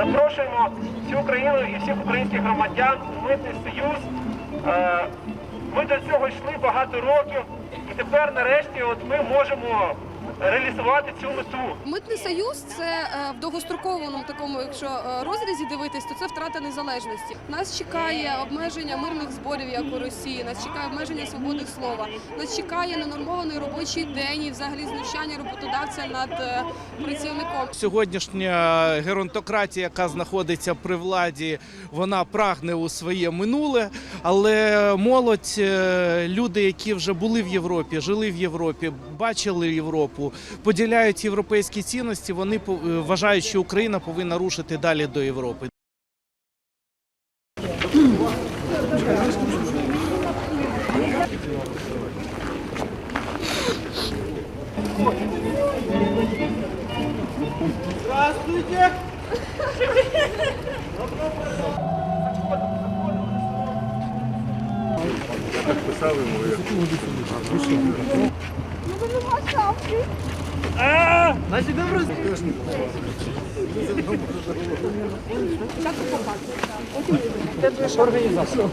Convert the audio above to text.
Запрошуємо всю Україну і всіх українських громадян у митний союз. Е, Ми до цього йшли багато років, і тепер нарешті от ми можемо реалізувати цю мету. Митний союз це е, в довгостроковому такому, якщо е, розрізі дивитись, то це втрата незалежності. Нас чекає обмеження мирних зборів, як у Росії. Нас чекає обмеження свободи слова. Нас чекає ненормований робочий день і взагалі знущання роботодавця над е, працівником. Сьогоднішня геронтократія, яка знаходиться при владі, вона прагне у своє минуле, але молодь, люди, які вже були в Європі, жили в Європі, бачили Європу, Європу, поділяють європейські цінності. Вони е, вважають, що Україна повинна рушити далі до Європи. Здравствуйте! Так писали моє. Значить, добре. Так, організація.